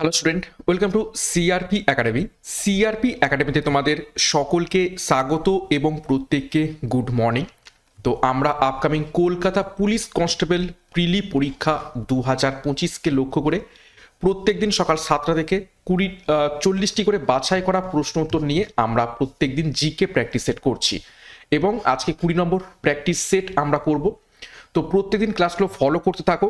Hello student welcome to CRP academy CRP একাডেমিতে তোমাদের সকলকে স্বাগত এবং প্রত্যেককে গুড মর্নিং তো আমরা upcoming Kolkata police constable prelim পরীক্ষা দু হাজার পঁচিশকে লক্ষ্য করে প্রত্যেক দিন সকাল সাতটা থেকে কুড়ি চল্লিশটি করে বাছাই করা প্রশ্ন উত্তর নিয়ে আমরা প্রত্যেক দিন জিকে প্র্যাকটিস সেট করছি। এবং আজকে কুড়ি নম্বর প্র্যাকটিস সেট আমরা করব। তো প্রত্যেকদিন ক্লাসগুলো ফলো করতে থাকো।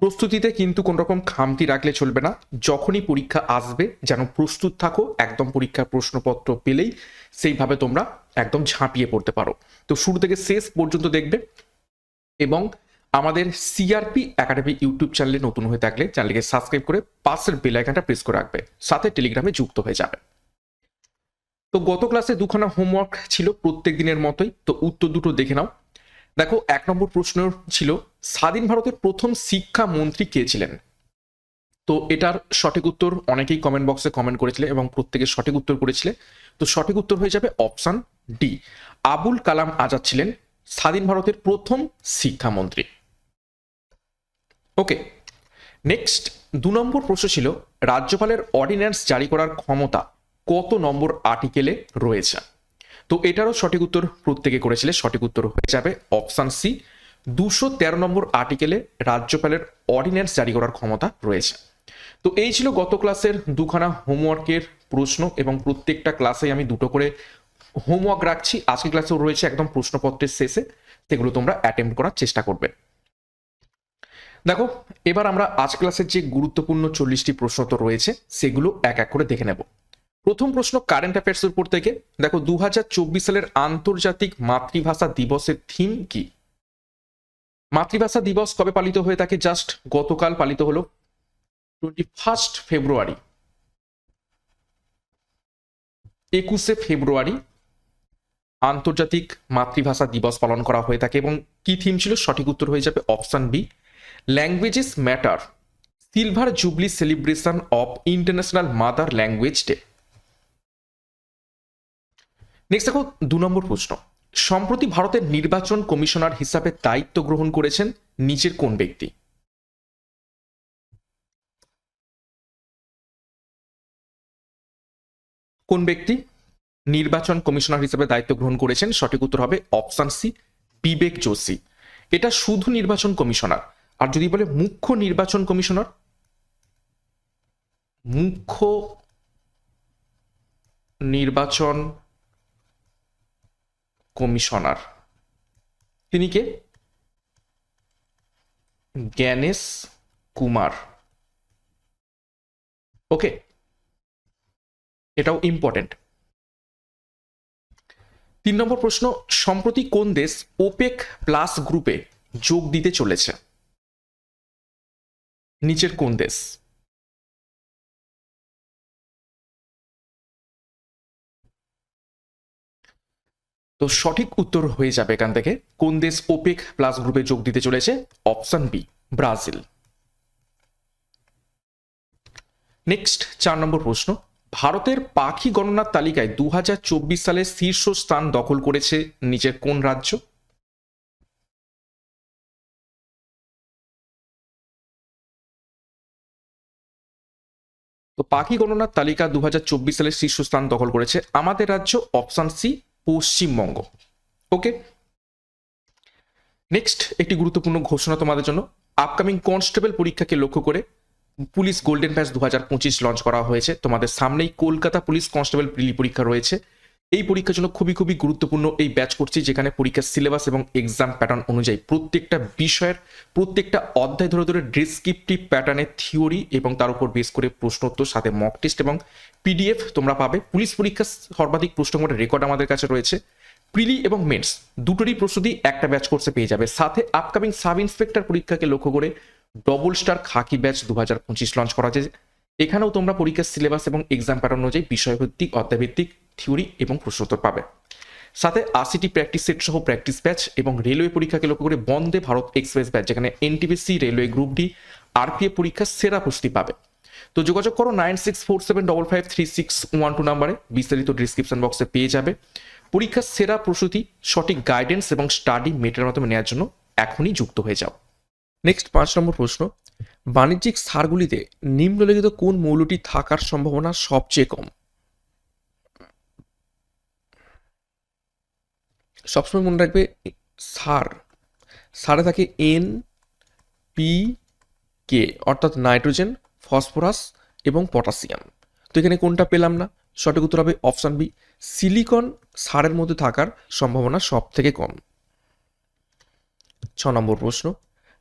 প্রস্তুতিতে কিন্তু কোন রকম খামতি রাখলে চলবে না। যখনই পরীক্ষা আসবে, যেন প্রস্তুত থাকো, একদম পরীক্ষার প্রশ্নপত্র পেলেই সেইভাবে তোমরা একদম ঝাঁপিয়ে পড়তে পারো। তো শুরু থেকে শেষ পর্যন্ত দেখবে এবং আমাদের সিআরপি একাডেমি ইউটিউব চ্যানেলে নতুন হয়ে থাকলে চ্যানেলকে সাবস্ক্রাইব করে পাশের বেল আইকনটা প্রেস করে রাখবে, সাথে টেলিগ্রামে যুক্ত হয়ে যাবে। তো গত ক্লাসে দুখানা হোমওয়ার্ক ছিল প্রত্যেক দিনের মতোই। তো উত্তর দুটো দেখে নাও। দেখো, এক নম্বর প্রশ্ন ছিল, স্বাধীন ভারতের প্রথম শিক্ষা মন্ত্রী কে ছিলেন? তো এটার সঠিক উত্তর অনেকেই কমেন্ট বক্সে কমেন্ট করেছিলে এবং প্রত্যেকে সঠিক উত্তর করেছিলে। তো সঠিক উত্তর হয়ে যাবে অপশান ডি আবুল কালাম আজাদ ছিলেন স্বাধীন ভারতের প্রথম শিক্ষামন্ত্রী। ওকে নেক্সট দু নম্বর প্রশ্ন ছিল, রাজ্যপালের অর্ডিন্যান্স জারি করার ক্ষমতা কত নম্বর আর্টিকেলে রয়েছে? তো এটারও সঠিক উত্তর প্রত্যেকে করেছিলে, সঠিক উত্তর হয়ে যাবে অপশান সি দুশো তেরো নম্বর আর্টিকেলে রাজ্যপালের অর্ডিন্যান্স জারি করার ক্ষমতা রয়েছে। তো এই ছিল গত ক্লাসের দুখানা হোমওয়ার্কের প্রশ্ন এবং প্রত্যেকটা ক্লাসে আমি দুটো করে হোমওয়ার্ক রাখছি। আজকের ক্লাসেও রয়েছে একদম প্রশ্নপত্রের শেষে, সেগুলো তোমরা অ্যাটেম্প করার চেষ্টা করবে। দেখো, এবার আমরা আজ ক্লাসের যে গুরুত্বপূর্ণ চল্লিশটি প্রশ্ন তো রয়েছে, সেগুলো এক এক করে দেখে নেব। প্রথম প্রশ্ন কারেন্ট অ্যাফেয়ার্সের উপর থেকে। দেখো দু হাজার চব্বিশ সালের আন্তর্জাতিক মাতৃভাষা দিবসের থিম কি? মাতৃভাষা দিবস কবে পালিত হয়ে থাকে? জাস্ট গতকাল পালিত হলো টোয়েন্টি ফার্স্ট ফেব্রুয়ারি একুশে ফেব্রুয়ারি আন্তর্জাতিক মাতৃভাষা দিবস পালন করা হয়ে থাকে এবং কি থিম ছিল? সঠিক উত্তর হয়ে যাবে option B languages matter silver jubilee celebration of international mother language day next দেখো, দু নম্বর প্রশ্ন। সম্প্রতি ভারতের নির্বাচন কমিশনার হিসাবে দায়িত্ব গ্রহণ করেছেন নিচের কোন ব্যক্তি? কোন ব্যক্তি? নির্বাচন কমিশনার হিসেবে দায়িত্ব গ্রহণ করেছেন, সঠিক উত্তর হবে অপশন সি, বিবেক যোশী। এটা শুধু নির্বাচন কমিশনার, আর যদি বলে মুখ্য নির্বাচন কমিশনার? মুখ্য নির্বাচন কমিশনার। তিনি কে? জ্ঞানেশ কুমার। ওকে। এটাও ইম্পর্টেন্ট তিন নম্বর প্রশ্ন, সম্প্রতি কোন দেশ ওপেক প্লাস গ্রুপে যোগ দিতে চলেছে? নিচের কোন দেশ? তো সঠিক উত্তর হয়ে যাবে এখান থেকে। কোন দেশ ওপেক প্লাস গ্রুপে যোগ দিতে চলেছে? অপশন বি ব্রাজিল নেক্সট চার নম্বর প্রশ্ন। ভারতের পাখি গণনার তালিকায় দু সালে শীর্ষ স্থান দখল করেছে নিজের কোন রাজ্য? তো পাখি গণনার তালিকা দু সালের শীর্ষস্থান দখল করেছে। আমাদের রাজ্য option C Paschimbanga. Okay next একটি গুরুত্বপূর্ণ ঘোষণা তোমাদের জন্য। আপকামিং কনস্টেবল পরীক্ষাকে লক্ষ্য করে পুলিশ গোল্ডেন প্যাস দু লঞ্চ করা হয়েছে। তোমাদের সামনেই কলকাতা পুলিশ কনস্টেবল প্রিলি পরীক্ষা রয়েছে। এই পরীক্ষার জন্য খুবই খুবই গুরুত্বপূর্ণ এই ব্যাচ করছি, যেখানে পরীক্ষার সিলেবাস এবং এক্সাম প্যাটার্ন অনুযায়ী প্রত্যেকটা বিষয়ের প্রত্যেকটা অধ্যায় ধরে ধরে ডিসক্রিপটিভ প্যাটার্নের থিওরি এবং তার উপর বেস করে প্রশ্নোত্তর, সাথে মক টেস্ট এবং পিডিএফ তোমরা পাবে। পুলিশ পরীক্ষার সর্বাধিক প্রশ্নমোটের রেকর্ড আমাদের কাছে রয়েছে। প্রিলি এবং মেন্স দুটোরই প্রস্তুতি একটা ব্যাচ কোর্সে পেয়ে যাবে। সাথে আপকামিং সাব ইন্সপেক্টর পরীক্ষাকে লক্ষ্য করে ডবল স্টার খাকি ব্যাচ দু হাজার পঁচিশ লঞ্চ করা হয়েছে এখানেও তোমরা পরীক্ষার সিলেবাস এবং এক্সাম প্যাটার্ন অনুযায়ী বিষয়ভিত্তিক, অধ্যায়ভিত্তিক থিওরি এবং প্রশ্নোত্তর পাবে। সাথে আশিটি প্র্যাকটিস সেট সহ প্র্যাকটিস ব্যাচ এবং রেলওয়ে পরীক্ষাকে লক্ষ্য করে বন্দে ভারত এক্সপ্রেস ব্যাচ যেখানে NTPC railway group D RPA পরীক্ষার সেরা প্রস্তুতি পাবে। তো যোগাযোগ করো nine six four seven double five three six one two নাম্বারে বিস্তারিত ডিসক্রিপশন বক্সে পেয়ে যাবে। পরীক্ষার সেরা প্রস্তুতি, সঠিক গাইডেন্স এবং স্টাডি মেটের মাধ্যমে নেওয়ার জন্য এখনই যুক্ত হয়ে যাও। নেক্সট পাঁচ নম্বর প্রশ্ন, বাণিজ্যিক সারগুলিতে নিম্নলিখিত কোন মৌলটি থাকার সম্ভাবনা সবচেয়ে কম? সবসময় মনে রাখবে সার। সারে থাকে এন, পি, কে, অর্থাৎ নাইট্রোজেন, ফসফরাস এবং পটাশিয়াম। তো এখানে কোনটা পেলাম না? সঠিক উত্তর হবে অপশান বি, সিলিকন সারের মধ্যে থাকার সম্ভাবনা সব থেকে কম। ছ নম্বর প্রশ্ন,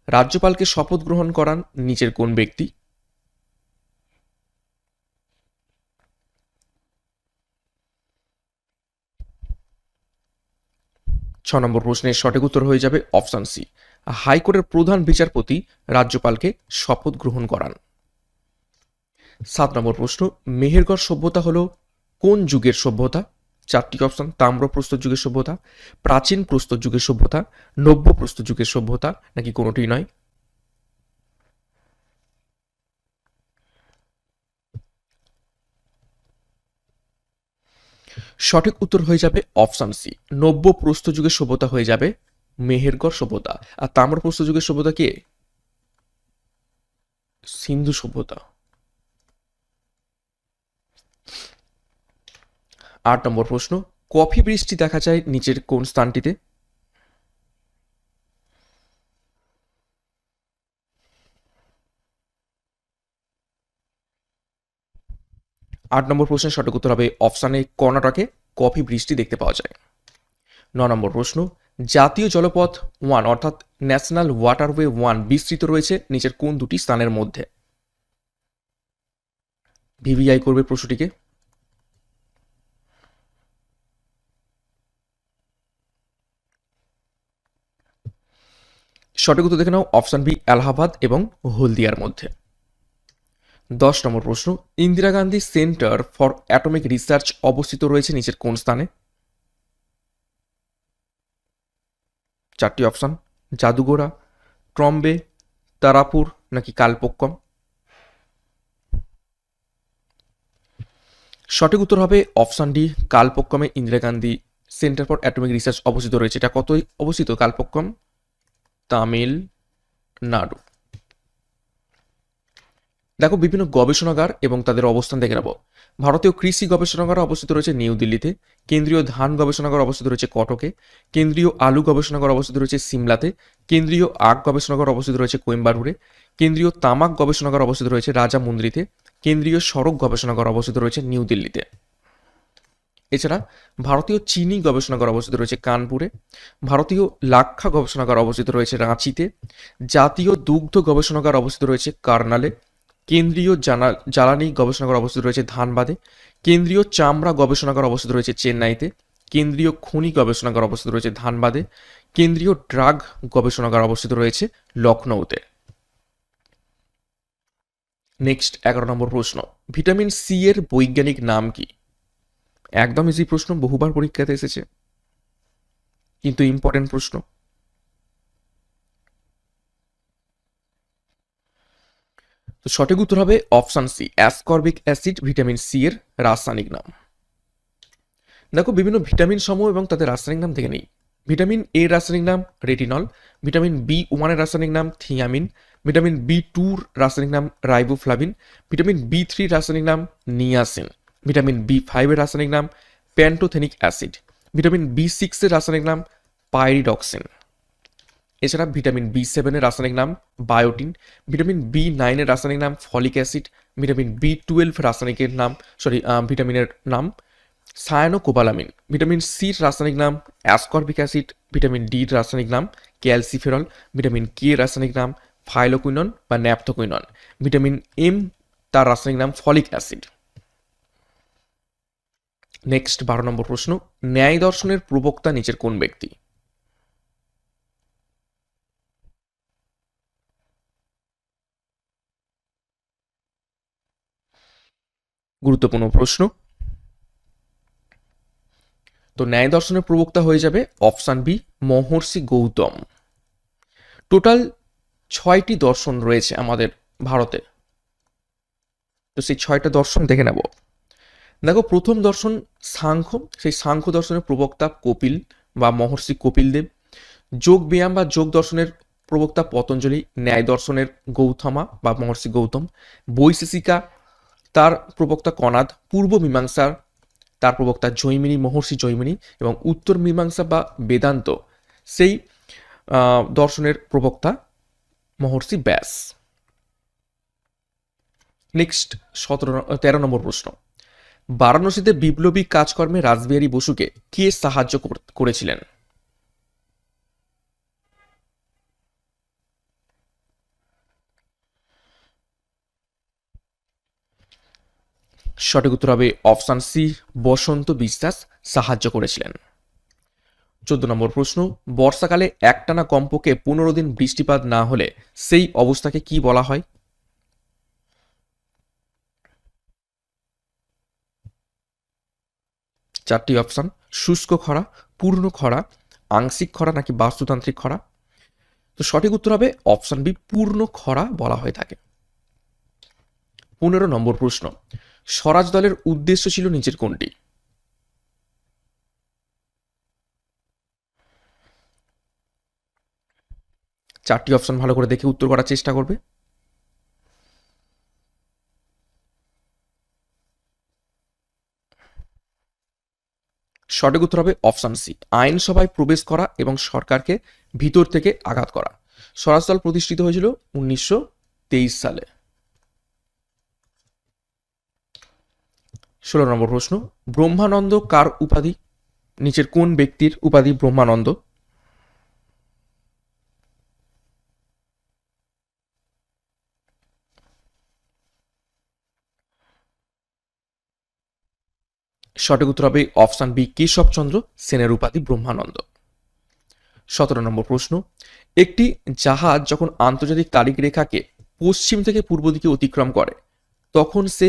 রাজ্যপালকে শপথ গ্রহণ করান নিচের কোন ব্যক্তি? ছ নম্বর প্রশ্নের সঠিক উত্তর হয়ে যাবে অপশান সি। হাইকোর্টের প্রধান বিচারপতি রাজ্যপালকে শপথ গ্রহণ করান। সাত নম্বর প্রশ্ন, মেহেরগড় সভ্যতা হল কোন যুগের সভ্যতা? চারটি অপশন, তাম্র প্রস্তর যুগের সভ্যতা, প্রাচীন প্রস্তর যুগের সভ্যতা, নব্য প্রস্তর যুগের সভ্যতা, নাকি কোনোটি নয়? সঠিক উত্তর হয়ে যাবে অপশান সি। নব্য প্রস্তযুগের সভ্যতা হয়ে যাবে মেহেরগড় সভ্যতা। আর তাম্র প্রস্তযুগের সভ্যতা কে? সিন্ধু সভ্যতা। আট নম্বর প্রশ্ন, কফি বৃষ্টি দেখা যায় নিচের কোন স্থানটিতে? আট নম্বর প্রশ্নের সঠিক উত্তর হবে অপশানে কর্ণাটকে কফি বৃষ্টি দেখতে পাওয়া যায়। ন নম্বর প্রশ্ন, জাতীয় জলপথ ওয়ান অর্থাৎ ন্যাশনাল ওয়াটারওয়ে ওয়ান বিস্তৃত রয়েছে নিচের কোন দুটি স্থানের মধ্যে? ভিভিআই করবে প্রশ্নটিকে। সঠিক উত্তর দেখে নাও, অপশান বি, এলাহাবাদ এবং হলদিয়ার মধ্যে। দশ নম্বর প্রশ্ন, Indira Gandhi centre for atomic research অবস্থিত রয়েছে নিচের কোন স্থানে? চারটি অপশান জাদুগোড়া ট্রম্বে তারাপুর নাকি কালপক্কম? সঠিক উত্তর হবে option D, কালপক্কমে Indira Gandhi centre for atomic research অবস্থিত রয়েছে। এটা কতই অবস্থিত, কালপক্কম? তামিলনাড়ু। দেখো, বিভিন্ন গবেষণাগার এবং তাদের অবস্থান দেখে নেব। ভারতীয় কৃষি গবেষণাগার অবস্থিত রয়েছে নিউ দিল্লিতে, কেন্দ্রীয় ধান গবেষণাগার অবস্থিত রয়েছে কটকে, কেন্দ্রীয় আলু গবেষণাগার অবস্থিত রয়েছে সিমলাতে, কেন্দ্রীয় আখ গবেষণাগার অবস্থিত রয়েছে কোয়েম্বারুরে কেন্দ্রীয় তামাক গবেষণাগার অবস্থিত রয়েছে রাজামুন্দ্রিতে, কেন্দ্রীয় সড়ক গবেষণাগার অবস্থিত রয়েছে নিউ দিল্লিতে। এছাড়া ভারতীয় চিনি গবেষণাগার অবস্থিত রয়েছে কানপুরে, ভারতীয় লাক্ষা গবেষণাগার অবস্থিত রয়েছে রাঁচিতে, জাতীয় দুগ্ধ গবেষণাগার অবস্থিত রয়েছে কার্নালে কেন্দ্রীয় জ্বালানি গবেষণাগার অবস্থিত রয়েছে ধানবাদে। কেন্দ্রীয় চামড়া গবেষণাগার অবস্থিত রয়েছে চেন্নাইতে। কেন্দ্রীয় খনি গবেষণাগার অবস্থিত রয়েছে ধানবাদে। কেন্দ্রীয় ড্রাগ গবেষণাগার অবস্থিত রয়েছে লখনৌতে। নেক্সট, এগারো নম্বর প্রশ্ন। ভিটামিন সি এর বৈজ্ঞানিক নাম কি? একদম ইজি প্রশ্ন, বহুবার পরীক্ষাতে এসেছে। কিন্তু ইম্পর্টেন্ট প্রশ্ন। তো সঠিক উত্তর হবে option C, ascorbic acid, vitamin C এর রাসায়নিক নাম। দেখো, বিভিন্ন ভিটামিন সমূহ এবং তাদের রাসায়নিক নাম থেকে নেই। ভিটামিন এ রাসায়নিক নাম রেটিনল, ভিটামিন বি ওয়ানের রাসায়নিক নাম থিয়ামিন, ভিটামিন বি টুর রাসায়নিক নাম রাইবোফ্লাভিন, ভিটামিন বি থ্রি রাসায়নিক নাম নিয়াসিন, ভিটামিন বি ফাইভের রাসায়নিক নাম প্যান্টোথেনিক অ্যাসিড, ভিটামিন বি সিক্সের রাসায়নিক নাম পাইরিডক্সিন। এছাড়া ভিটামিন বি সেভেনের রাসায়নিক নাম বায়োটিন, ভিটামিন বি নাইনের রাসায়নিক নাম folic acid, vitamin B twelve রাসায়নিকের নাম, সরি ভিটামিনের নাম সায়ানোকোবালামিন ভিটামিন সির রাসায়নিক নাম অ্যাসকর্বিক অ্যাসিড ভিটামিন ডির রাসায়নিক নাম ক্যালসিফেরল ভিটামিন কে রাসায়নিক নাম ফাইলোকুইনন বা ন্যাপথোকুইনন ভিটামিন এম তার রাসায়নিক নাম ফলিক অ্যাসিড। নেক্সট বারো নম্বর প্রশ্ন, ন্যায় দর্শনের প্রবক্তা নিচের কোন ব্যক্তি? গুরুত্বপূর্ণ প্রশ্ন। তো ন্যায় দর্শনের প্রবক্তা হয়ে যাবে অপশান বি, মহর্ষি গৌতম। টোটাল ছয়টি দর্শন রয়েছে আমাদের ভারতে। তো সেই ছয়টা দর্শন দেখে নেব। দেখো, প্রথম দর্শন সাংখ্য। সেই সাংখ্য দর্শনের প্রবক্তা কপিল বা মহর্ষি কপিল দেব যোগ ব্যায়াম বা যোগ দর্শনের প্রবক্তা পতঞ্জলি, ন্যায় দর্শনের গৌতমা বা মহর্ষি গৌতম। বৈশেষিকা তার প্রবক্তা কনাদ, পূর্ব মীমাংসার তার প্রবক্তা জৈমিনী, মহর্ষি জৈমিনী এবং উত্তর মীমাংসা বা বেদান্ত, সেই দর্শনের প্রবক্তা মহর্ষি ব্যাস। নেক্সট, সতেরো তেরো নম্বর প্রশ্ন। বারাণসীতে বিপ্লবী কাজকর্মে রাসবিহারী বসুকে কে সাহায্য করেছিলেন? সঠিক উত্তর হবে অপশান সি, বসন্ত বিশ্বাস সাহায্য করেছিলেন। চোদ্দ নম্বর প্রশ্ন, বর্ষাকালে একটানা কমপক্ষে পনেরো দিন বৃষ্টিপাত না হলে সেই অবস্থাকে কি বলা হয়? চারটি অপশান, শুষ্ক খরা, পূর্ণ খরা, আংশিক খরা নাকি বাস্তুতান্ত্রিক খরা? তো সঠিক উত্তর হবে অপশান বি, পূর্ণ খরা বলা হয়ে থাকে। পনেরো নম্বর প্রশ্ন স্বরাজ দলের উদ্দেশ্য ছিল নিচের কোনটি? চারটি অপশন ভালো করে দেখে উত্তর করার চেষ্টা করবে। সঠিক উত্তর হবে অপশন সি, আইনসভায় প্রবেশ করা এবং সরকারকে ভিতর থেকে আঘাত করা। স্বরাজ দল প্রতিষ্ঠিত হয়েছিল উনিশশো তেইশ সালে। ষোলো নম্বর প্রশ্ন, ব্রহ্মানন্দ কার উপাধি? নিচের কোন ব্যক্তির উপাধি ব্রহ্মানন্দ? সঠিক উত্তর হবে অপশান বি, কেশবচন্দ্র সেনের উপাধি ব্রহ্মানন্দ। সতেরো নম্বর প্রশ্ন, একটি জাহাজ যখন আন্তর্জাতিক তারিখ রেখাকে পশ্চিম থেকে পূর্ব দিকে অতিক্রম করে, তখন সে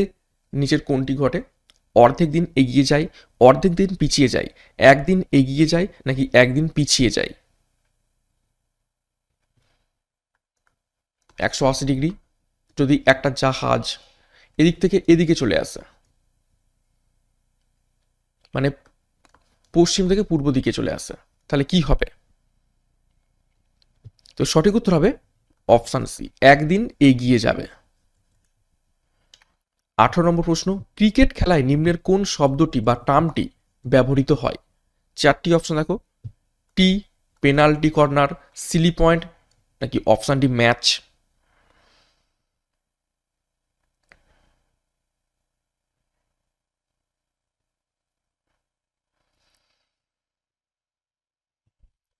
নিচের কোনটি ঘটে? অর্ধেক দিন এগিয়ে যায়, অর্ধেক দিন পিছিয়ে যায়। একদিন এগিয়ে যায় নাকি একদিন পিছিয়ে যায়? একশো আশি ডিগ্রি। যদি একটা জাহাজ এদিক থেকে এদিকে চলে আসে মানে পশ্চিম থেকে পূর্ব দিকে চলে আসে, তাহলে কি হবে? তো সঠিক উত্তর হবে অপশান সি। একদিন এগিয়ে যাবে। আঠারো নম্বর প্রশ্ন, ক্রিকেট খেলায় নিম্নের কোন শব্দটি বা টার্মটি ব্যবহৃত হয়? চারটি অপশন দেখো। টি পেনাল্টি কর্নার সিলি পয়েন্ট নাকি অপশান ডি ম্যাচ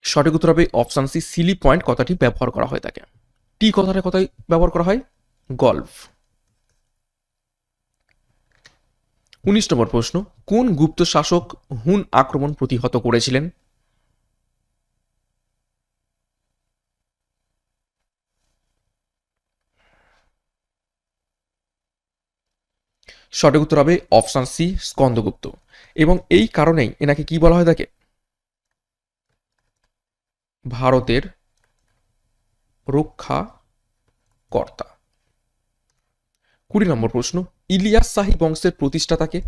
সঠিক উত্তর হবে অপশান সি সিলি পয়েন্ট কথাটি ব্যবহার করা হয় থাকে টি কথাটা কথাই ব্যবহার করা হয়? গল্ফ উনিশ নম্বর প্রশ্ন, কোন গুপ্ত শাসক হুন আক্রমণ প্রতিহত করেছিলেন? সঠিক উত্তর হবে অপশান সি, স্কন্দগুপ্ত। এবং এই কারণেই এনাকে কি বলা হয় থাকে ভারতের রক্ষা কর্তা কুড়ি নম্বর প্রশ্ন ইলিয়াস শাহী বংশের প্রতিষ্ঠাতাকে?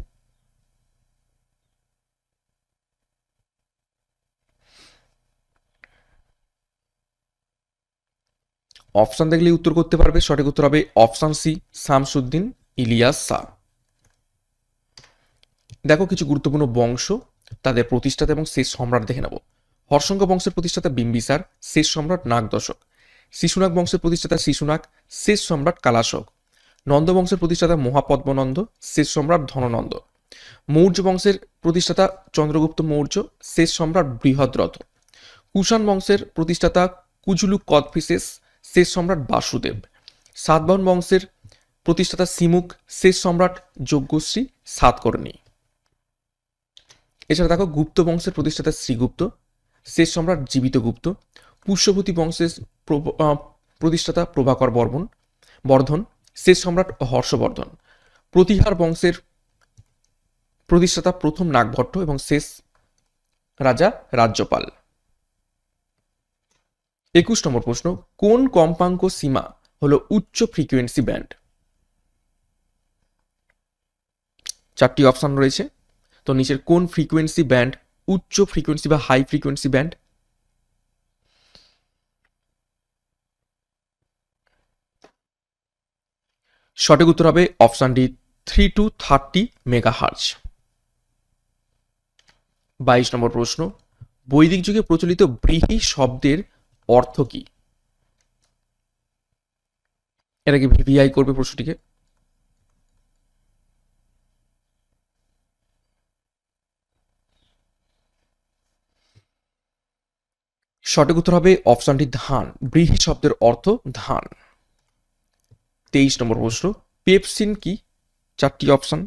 অপশন দেখলে উত্তর করতে পারবে, সঠিক উত্তর হবে অপশন সি, শামসুদ্দিন ইলিয়াস শাহ। দেখো কিছু গুরুত্বপূর্ণ বংশ, তাদের প্রতিষ্ঠাতা এবং শেষ সম্রাট দেখে নেব। হর্ষঙ্গ বংশের প্রতিষ্ঠাতা বিম্বিসার, শেষ সম্রাট নাগদশক। শিশুনাগ বংশের প্রতিষ্ঠাতা শিশুনাগ, শেষ সম্রাট কালাশক। নন্দ বংশের প্রতিষ্ঠাতা মহাপদ্মনন্দ শেষ সম্রাট ধননন্দ। মৌর্য বংশের প্রতিষ্ঠাতা চন্দ্রগুপ্ত মৌর্য শেষ সম্রাট বৃহদ্রথ। কুষাণ বংশের প্রতিষ্ঠাতা কুজুলু কদফিসেস শেষ সম্রাট বাসুদেব। সাতবাহন বংশের প্রতিষ্ঠাতা সিমুক শেষ সম্রাট যজ্ঞশ্রী, সাতকর্ণী। এছাড়া দেখো গুপ্ত বংশের প্রতিষ্ঠাতা শ্রীগুপ্ত শেষ সম্রাট জীবিত গুপ্ত পুষ্যভূতি বংশের প্রতিষ্ঠাতা প্রভাকর বর্মন, বর্ধন শেষ সম্রাট হর্ষবর্ধন। প্রতিহার বংশের প্রতিষ্ঠাতা প্রথম নাগভট্ট এবং শেষ রাজা রাজ্যপাল। একুশ নম্বর প্রশ্ন, কোন কম্পাঙ্ক সীমা হলো উচ্চ ফ্রিকোয়েন্সি ব্যান্ড? চারটি অপশন রয়েছে। তো নিচের কোন ফ্রিকোয়েন্সি ব্যান্ড উচ্চ ফ্রিকোয়েন্সি বা হাই ফ্রিকোয়েন্সি ব্যান্ড সঠিক উত্তর হবে option D three two thirty megahertz বাইশ নম্বর প্রশ্ন, বৈদিক যুগে প্রচলিত ব্রিহি শব্দের অর্থ কি? এটা কি ভিভিআই করবে প্রশ্নটিকে। সঠিক উত্তর হবে অপশনটি ধান। ব্রিহি শব্দের অর্থ ধান। তেইশ নম্বর প্রশ্ন, পেপসিন কি? চারটি অপশন।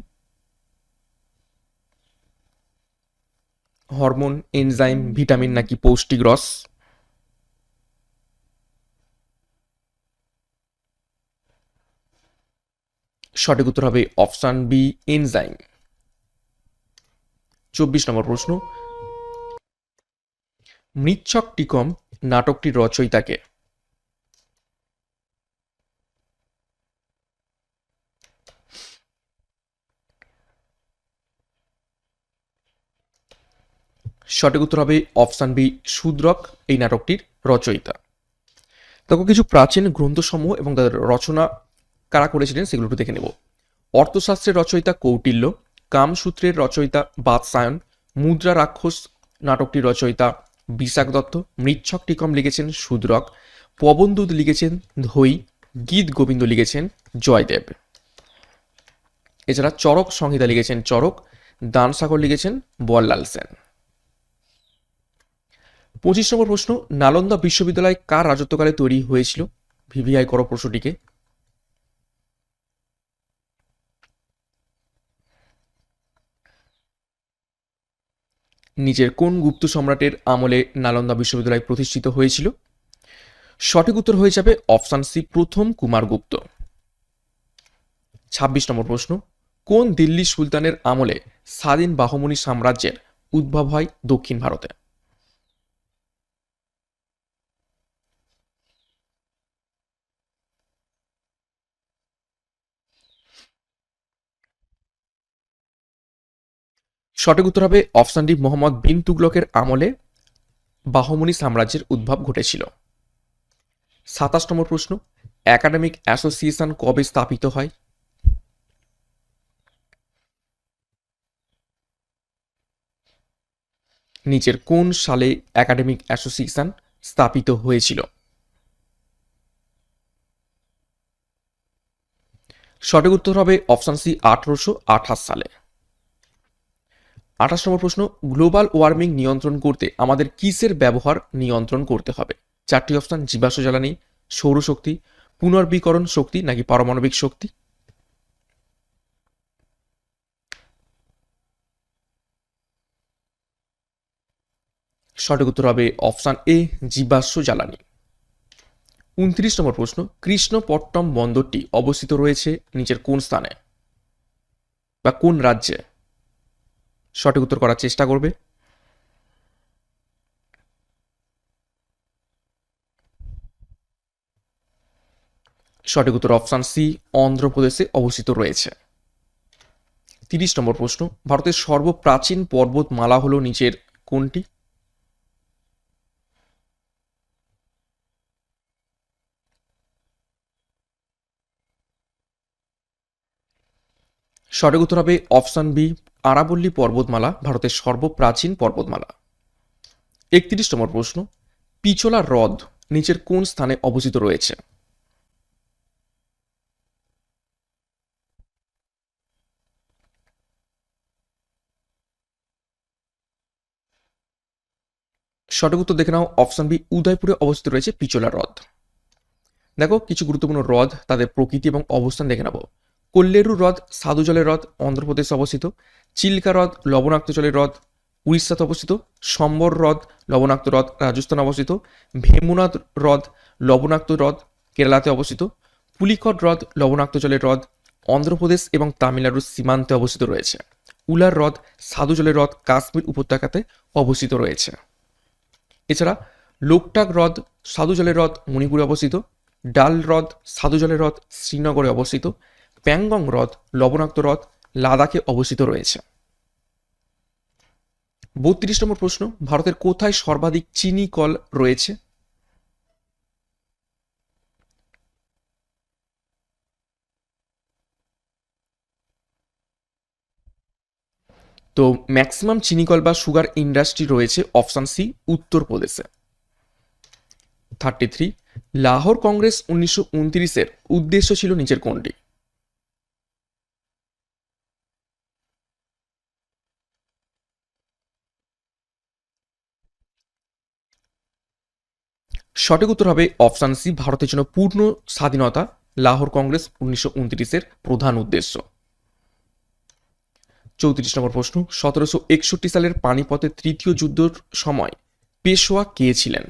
হরমোন, এনজাইম, ভিটামিন নাকি পৌষ্টিক রস? সঠিক উত্তর হবে অপশান বি, এনজাইম। চব্বিশ নম্বর প্রশ্ন মৃচ্ছক টিকম নাটকটির রচয়িতাকে সঠিক উত্তর হবে অপশান বি, শূদ্রক, এই নাটকটির রচয়িতা। দেখো, কিছু প্রাচীন গ্রন্থসমূহ এবং তাদের রচনা কারা করেছিলেন সেগুলো একটু দেখে নেব। অর্থশাস্ত্রের রচয়িতা কৌটিল্য, কামসূত্রের রচয়িতা বাদসায়ন মুদ্রা রাক্ষস নাটকটির রচয়িতা বিশাখ দত্ত, মৃচ্ছক টিকম লিখেছেন শূদ্রক, পবনদূত লিখেছেন ধৈ গীত গোবিন্দ লিখেছেন জয়দেব। এছাড়া চরক সংহিতা লিখেছেন চরক দানসাগর লিখেছেন বল্লাল সেন। পঁচিশ নম্বর প্রশ্ন, নালন্দা বিশ্ববিদ্যালয় কার রাজত্বকালে তৈরি হয়েছিল? ভিভিআই করো প্রশ্নটিকে। নিজের কোন গুপ্ত সম্রাটের আমলে নালন্দা বিশ্ববিদ্যালয় প্রতিষ্ঠিত হয়েছিল? সঠিক উত্তর হয়ে যাবে অপশান সি, প্রথম কুমারগুপ্ত ছাব্বিশ নম্বর প্রশ্ন, কোন দিল্লি সুলতানের আমলে স্বাধীন বাহমনি সাম্রাজ্যের উদ্ভব হয় দক্ষিণ ভারতে? সঠিক উত্তর হবে অপশনডি মোহাম্মদ বিন তুগলকের আমলে বাহমনি সাম্রাজ্যের উদ্ভব ঘটেছিল। সাতাশ নম্বর প্রশ্ন, একাডেমিক অ্যাসোসিয়েশন কবে স্থাপিত হয়? নিচের কোন সালে একাডেমিক অ্যাসোসিয়েশন স্থাপিত হয়েছিল? সঠিক উত্তর হবে অপশান সি, আঠারোশো আঠাশ সালে। আঠাশ নম্বর প্রশ্ন, গ্লোবাল ওয়ার্মিং নিয়ন্ত্রণ করতে আমাদের কিসের ব্যবহার নিয়ন্ত্রণ করতে হবে? চারটি অপশান, জীবাশ্ম জ্বালানি সৌরশক্তি পুনর্বীকরণ শক্তি নাকি পারমাণবিক শক্তি? সঠিক উত্তর হবে অপশান এ, জীবাশ্ম জ্বালানি। উনত্রিশ নম্বর প্রশ্ন, কৃষ্ণপট্টম বন্দরটি অবস্থিত রয়েছে নিচের কোন স্থানে? বা কোন রাজ্যে? সঠিক উত্তর করার চেষ্টা করবে। সঠিক উত্তর অপশান সি, অন্ধ্রপ্রদেশে অবস্থিত রয়েছে। তিরিশ নম্বর প্রশ্ন, ভারতের সর্বপ্রাচীন পর্বতমালা হল নিচের কোনটি? সঠিক উত্তর হবে অপশান বি, আরাবল্লী পর্বতমালা, ভারতের সর্বপ্রাচীন পর্বতমালা। একত্রিশ নম্বর প্রশ্ন পিচোলা হ্রদ নিচের কোন স্থানে অবস্থিত রয়েছে? সঠিক উত্তর দেখে নাও, অপশন বি, উদয়পুরে অবস্থিত রয়েছে পিচোলা হ্রদ। দেখো, কিছু গুরুত্বপূর্ণ হ্রদ, তাদের প্রকৃতি এবং অবস্থান দেখে নেব কল্লেরু হ্রদ, সাধু জলের হ্রদ, অন্ধ্রপ্রদেশে অবস্থিত। চিল্কা হ্রদ, লবণাক্ত জলের হ্রদ, উড়িষ্যাতে অবস্থিত। সম্বর হ্রদ, লবণাক্ত হ্রদ, রাজস্থানে অবস্থিত। ভেমুনাথ হ্রদ, লবণাক্ত হ্রদ, কেরালাতে অবস্থিত। পুলিকট হ্রদ, লবণাক্ত জলের হ্রদ, অন্ধ্রপ্রদেশ এবং তামিলনাড়ুর সীমান্তে অবস্থিত রয়েছে। উলার হ্রদ, সাধু জলের হ্রদ, কাশ্মীর উপত্যকাতে অবস্থিত রয়েছে। এছাড়া লোকটাক হ্রদ, সাধু জলের হ্রদ, মণিপুরে অবস্থিত। ডাল হ্রদ, সাধু জলের হ্রদ, শ্রীনগরে অবস্থিত। প্যাংগং হ্রদ, লবণাক্ত হ্রদ লাদাখে অবস্থিত রয়েছে। বত্রিশ নম্বর প্রশ্ন, ভারতের কোথায় সর্বাধিক চিনি কল রয়েছে? তো ম্যাক্সিমাম চিনিকল বা সুগার ইন্ডাস্ট্রি রয়েছে অপশান সি, উত্তরপ্রদেশে। থার্টি থ্রি, লাহোর কংগ্রেস উনিশশো উনত্রিশের উদ্দেশ্য ছিল নিচের কোনটি? সঠিক উত্তর হবে অপশান সি, ভারতের জন্য পূর্ণ স্বাধীনতা, লাহোর কংগ্রেস উনিশশো উনত্রিশের প্রধান উদ্দেশ্য। চৌত্রিশ নম্বর প্রশ্ন, সতেরোশো একষট্টি সালের পানিপথের তৃতীয় যুদ্ধের সময় পেশোয়া কে ছিলেন?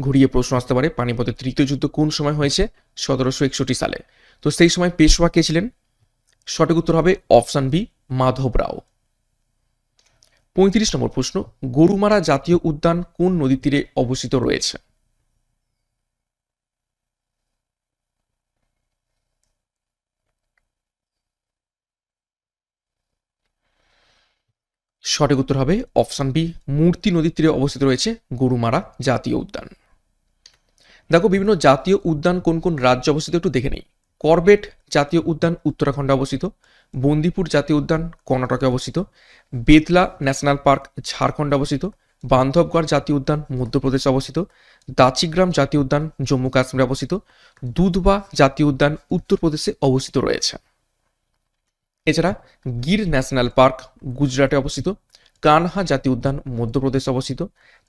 ঘুরিয়ে প্রশ্ন আসতে পারে, পানিপথের তৃতীয় যুদ্ধ কোন সময় হয়েছে? সতেরোশো একষট্টি সালে। তো সেই সময় পেশোয়া কে ছিলেন? সঠিক উত্তর হবে অপশান বি, মাধব রাও। পঁয়ত্রিশ নম্বর প্রশ্ন, গরুমারা জাতীয় উদ্যান কোন নদীর তীরে অবস্থিত রয়েছে? সঠিক উত্তর হবে অপশান বি, মূর্তি নদীর তীরে অবস্থিত রয়েছে গরুমারা জাতীয় উদ্যান। দেখো, বিভিন্ন জাতীয় উদ্যান কোন কোন রাজ্যে অবস্থিত একটু দেখে নেই। করবেট জাতীয় উদ্যান উত্তরাখণ্ডে অবস্থিত। বন্দিপুর জাতীয় উদ্যান, কর্ণাটকে অবস্থিত। বেতলা ন্যাশনাল পার্ক, ঝাড়খণ্ডে অবস্থিত। বান্ধবগড় জাতীয় উদ্যান, মধ্যপ্রদেশে অবস্থিত। দাচিগ্রাম জাতীয় উদ্যান, জম্মু কাশ্মীরে অবস্থিত। দুধবা জাতীয় উদ্যান, উত্তরপ্রদেশে অবস্থিত রয়েছে। এছাড়া গির ন্যাশনাল পার্ক, গুজরাটে অবস্থিত। কানহা জাতীয় উদ্যান, মধ্যপ্রদেশে অবস্থিত।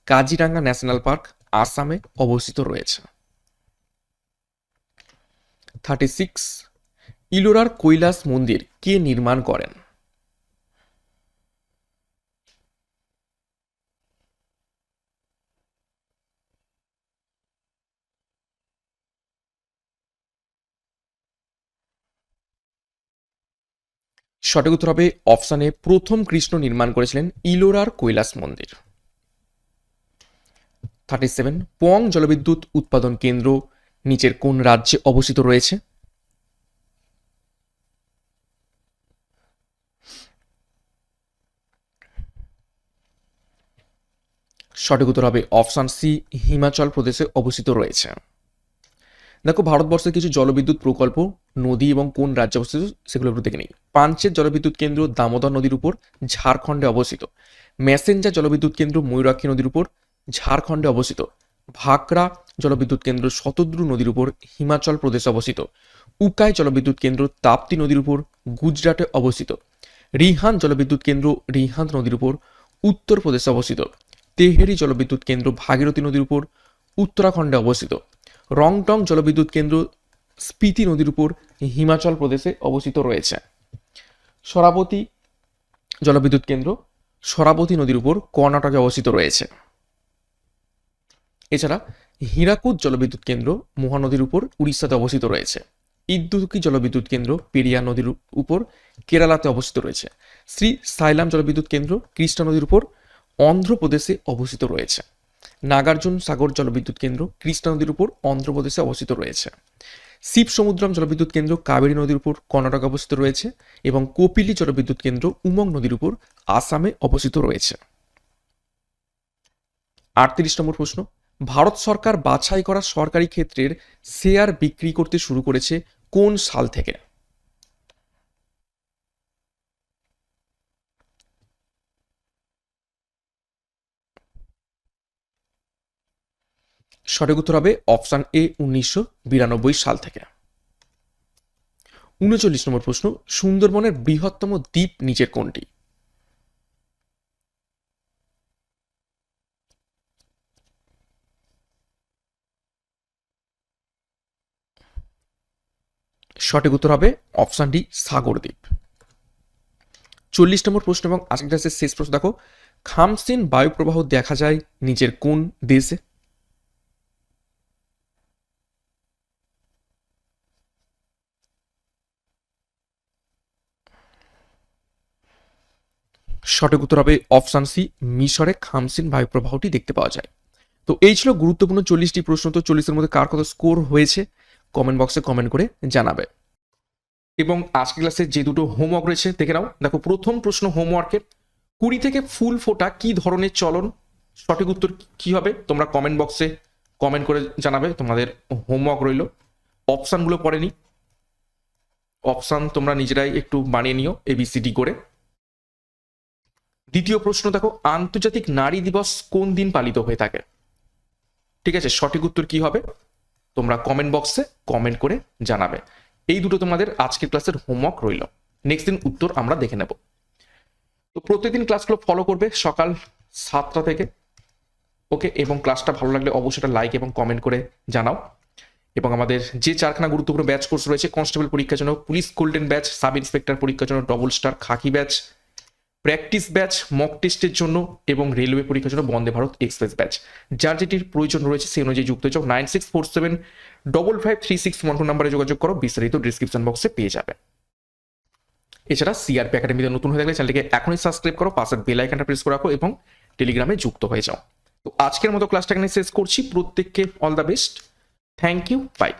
কাজিরাঙ্গা ন্যাশনাল পার্ক, আসামে অবস্থিত রয়েছে। থার্টি সিক্স ইলোরার কৈলাস মন্দির কে নির্মাণ করেন? সঠিক উত্তর হবে অপশানে প্রথম কৃষ্ণ নির্মাণ করেছিলেন ইলোরার কৈলাস মন্দির। থার্টি সেভেন পোয়াং জলবিদ্যুৎ উৎপাদন কেন্দ্র, নিচের কোন রাজ্যে অবস্থিত রয়েছে? সঠিক উত্তর হবে অপশান সি, হিমাচল প্রদেশে অবস্থিত রয়েছে। দেখো ভারতবর্ষের কিছু জলবিদ্যুৎ প্রকল্প, নদী এবং কোন রাজ্যে অবস্থিত সেগুলো একটু দেখে নিই। পাঞ্চের জলবিদ্যুৎ কেন্দ্র দামোদর নদীর উপর, ঝাড়খণ্ডে অবস্থিত। মেসেঞ্জার জলবিদ্যুৎ কেন্দ্র ময়ূরাক্ষী নদীর উপর, ঝাড়খণ্ডে অবস্থিত। ভাকরা জলবিদ্যুৎ কেন্দ্র শতদ্রু নদীর উপর, হিমাচল প্রদেশে অবস্থিত। উকাই জলবিদ্যুৎ কেন্দ্র তাপ্তি নদীর উপর, গুজরাটে অবস্থিত। রিহান জলবিদ্যুৎ কেন্দ্র রিহান্দ নদীর উপর উত্তরপ্রদেশে অবস্থিত। তেহেরি জলবিদ্যুৎ কেন্দ্র ভাগীরথী নদীর উপর উত্তরাখণ্ডে অবস্থিত। রংটং জলবিদ্যুৎ কেন্দ্র স্পিতি নদীর উপর হিমাচল প্রদেশে অবস্থিত রয়েছে। সরাবতী জলবিদ্যুৎ কেন্দ্র সরাবতী নদীর উপর কর্ণাটকে অবস্থিত রয়েছে। এছাড়া হীরাকুদ জলবিদ্যুৎ কেন্দ্র মহানদীর উপর উড়িষ্যাতে অবস্থিত রয়েছে। ইদ্যুকি জলবিদ্যুৎ কেন্দ্র পেরিয়া নদীর উপর কেরালাতে অবস্থিত রয়েছে। শ্রী সাইলাম জলবিদ্যুৎ কেন্দ্র কৃষ্ণা নদীর উপর অন্ধ্রপ্রদেশে অবস্থিত রয়েছে। নাগার্জুন সাগর জলবিদ্যুৎ কেন্দ্র কৃষ্ণা নদীর উপর অন্ধ্রপ্রদেশে অবস্থিত রয়েছে। শিব সমুদ্রম জলবিদ্যুৎ কেন্দ্র কাবেরী নদীর উপর কর্ণাটকে অবস্থিত রয়েছে এবং কপিলি জলবিদ্যুৎ কেন্দ্র উমং নদীর উপর আসামে অবস্থিত রয়েছে। আটত্রিশ নম্বর প্রশ্ন, ভারত সরকার বাছাই করা সরকারি ক্ষেত্রের শেয়ার বিক্রি করতে শুরু করেছে কোন সাল থেকে? সঠিক উত্তর হবে অপশান এ উনিশশো বিরানব্বই সাল থেকে। উনচল্লিশ নম্বর প্রশ্ন, সুন্দরবনের বৃহত্তম দ্বীপ নিচের কোনটি? সঠিক উত্তর হবে অপশান ডি, সাগর দ্বীপ। চল্লিশ নম্বর প্রশ্ন এবং আজকের শেষ প্রশ্ন দেখো, খামসিন বায়ুপ্রবাহ দেখা যায় নিচের কোন দেশে? সঠিক উত্তর হবে অপশান সি, মিশরে খামসিন বায়ুপ্রবাহটি দেখতে পাওয়া যায়। তো এই ছিল গুরুত্বপূর্ণ চল্লিশটি প্রশ্ন, তো চল্লিশের মধ্যে কার কত স্কোর হয়েছে? কমেন্ট বক্সে কমেন্ট করে জানাবে। এবং আজকে ক্লাসে যে দুটো হোমওয়ার্ক রয়েছে, দেখে নাও। দেখো, প্রথম প্রশ্ন হোমওয়ার্কের কুড়ি থেকে ফুল ফোটা কি ধরনের চলন? সঠিক উত্তর কি হবে? তোমরা কমেন্ট বক্সে কমেন্ট করে জানাবে, তোমাদের হোমওয়ার্ক রইল। অপশানগুলো পড়েনি অপশান তোমরা নিজেরাই একটু বানিয়ে নিও এবিসিডি করে। দ্বিতীয় প্রশ্ন, দেখো, আন্তর্জাতিক নারী দিবস কোন দিন পালিত হয়ে থাকে? ঠিক আছে, সঠিক উত্তর কি হবে? তোমরা কমেন্ট বক্সে কমেন্ট করে জানাবে। এই দুটো তোমাদের আজকের ক্লাসের হোমওয়ার্ক রইল। নেক্সট দিন উত্তর আমরা দেখে নেব। তো প্রতিদিন ক্লাসগুলো ফলো করবে সকাল সাতটা থেকে। ওকে এবং ক্লাসটা ভালো লাগলে অবশ্যই লাইক এবং কমেন্ট করে জানাও। এবং আমাদের যে চারখানা গুরুত্বপূর্ণ ব্যাচ কোর্স রয়েছে কনস্টেবল পরীক্ষার জন্য police golden batch sub inspector পরীক্ষার জন্য double star khaki batch practice batch mock টেস্টের জন্য এবং রেলওয়ে পরীক্ষার জন্য বন্দে ভারত এক্সপ্রেস ব্যাচ। যার যেটির প্রয়োজন রয়েছে সেই অনুযায়ী যুক্ত হয়ে যাও nine six four seven double five three six one two নাম্বারে যোগাযোগ করো, বিস্তারিত ডিসক্রিপশন বক্সে পেয়ে যাবে। এছাড়া সিআরপি একাডেমিতে নতুন হয়ে থাকলে চ্যানেলটিকে এখনই সাবস্ক্রাইব করো পাশের বেল আইকনটা প্রেস করে রাখো এবং টেলিগ্রামে যুক্ত হয়ে যাও। তো আজকের মতো ক্লাসটা এখানে শেষ করছি। প্রত্যেককে all the best thank you bye